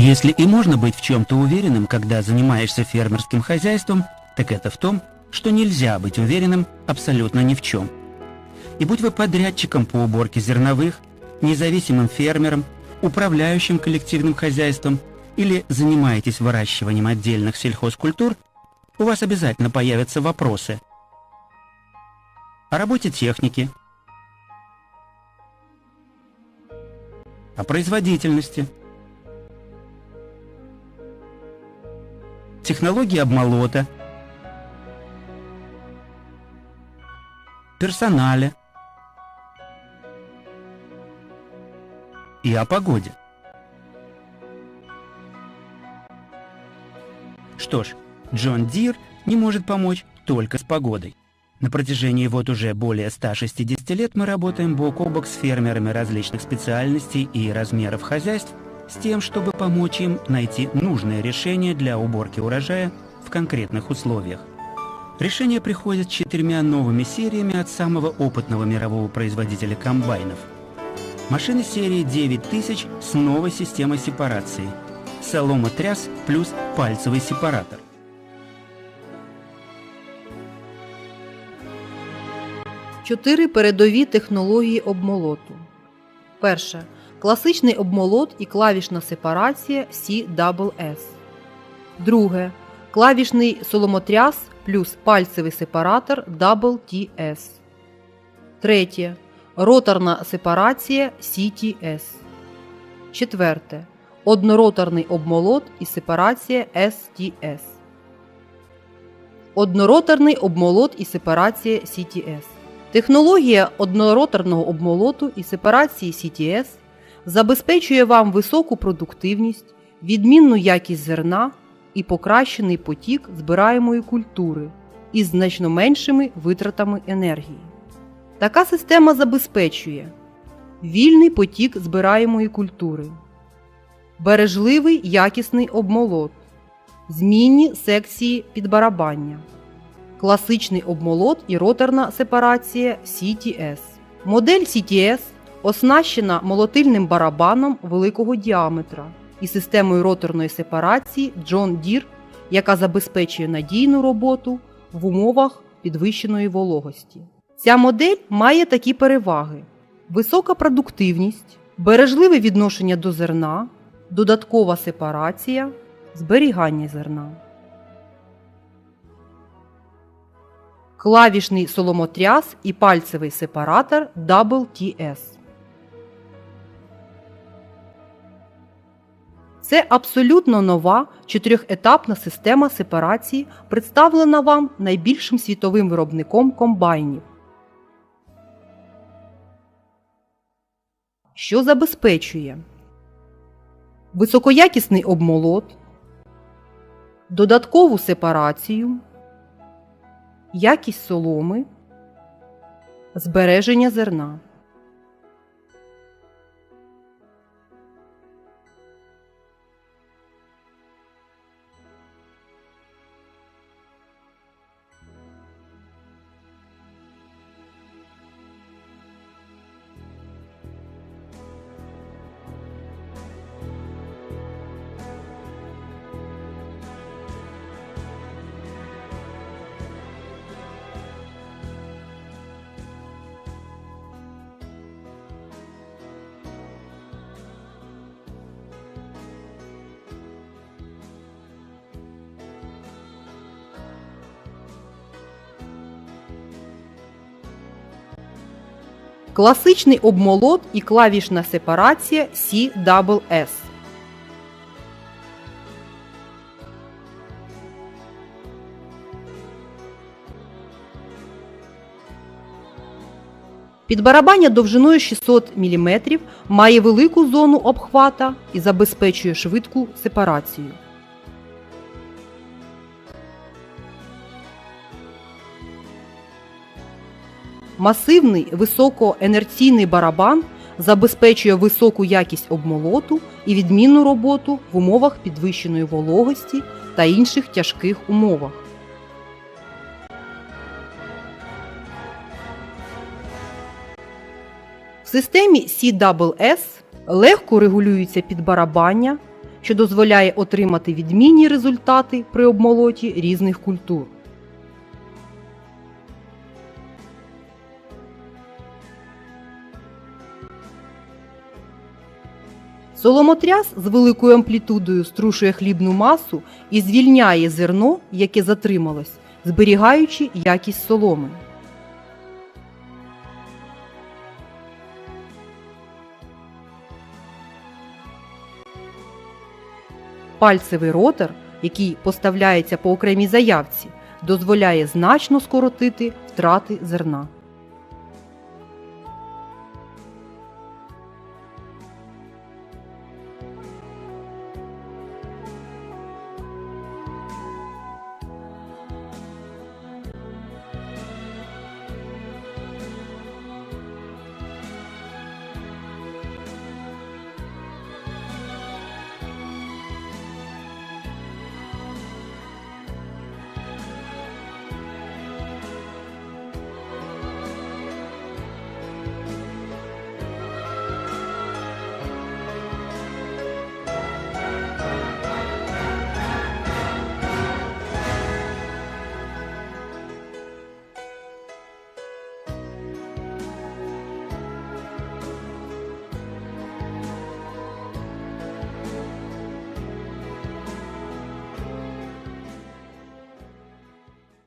Если и можно быть в чем-то уверенным, когда занимаешься фермерским хозяйством, так это в том, что нельзя быть уверенным абсолютно ни в чем. И будь вы подрядчиком по уборке зерновых, независимым фермером, управляющим коллективным хозяйством или занимаетесь выращиванием отдельных сельхозкультур, у вас обязательно появятся вопросы о работе техники, о производительности, технологии обмолота, персонале и о погоде. Что ж, Джон Дир не может помочь только с погодой. На протяжении вот уже более 160 лет мы работаем бок о бок с фермерами различных специальностей и размеров хозяйств с тем, чтобы помочь им найти нужное решение для уборки урожая в конкретных условиях. Решение приходит с четырьмя новыми сериями от самого опытного мирового производителя комбайнов. Машины серии 9000 с новой системой сепарации. Солома-тряс плюс пальцевый сепаратор. Чотири передові технології обмолоту. Перше. Класичний обмолот і клавішна сепарація CWS. Друге. Клавішний соломотряс плюс пальцевий сепаратор WTS. Третє. Роторна сепарація CTS. Четверте. Однороторний обмолот і сепарація STS. Однороторний обмолот і сепарація CTS. Технологія однороторного обмолоту і сепарації CTS забезпечує вам високу продуктивність, відмінну якість зерна і покращений потік збираємої культури із значно меншими витратами енергії. Така система забезпечує вільний потік збираємої культури, бережливий якісний обмолот, змінні секції підбарабання, класичний обмолот і роторна сепарація CTS. Модель CTS оснащена молотильним барабаном великого діаметра і системою роторної сепарації John Deere, яка забезпечує надійну роботу в умовах підвищеної вологості. Ця модель має такі переваги: висока продуктивність, бережливе відношення до зерна, додаткова сепарація, зберігання зерна. Клавішний соломотряс і пальцевий сепаратор WTS. Це абсолютно нова чотирьохетапна система сепарації, представлена вам найбільшим світовим виробником комбайнів. Що забезпечує високоякісний обмолот, додаткову сепарацію, якість соломи, збереження зерна. Класичний обмолот і клавішна сепарація CWS. Підбарабання довжиною 600 мм має велику зону обхвата і забезпечує швидку сепарацію. Масивний високоенерційний барабан забезпечує високу якість обмолоту і відмінну роботу в умовах підвищеної вологості та інших тяжких умовах. В системі CWS легко регулюється підбарабання, що дозволяє отримати відмінні результати при обмолоті різних культур. Соломотряс з великою амплітудою струшує хлібну масу і звільняє зерно, яке затрималось, зберігаючи якість соломи. Пальцевий ротор, який поставляється по окремій заявці, дозволяє значно скоротити втрати зерна.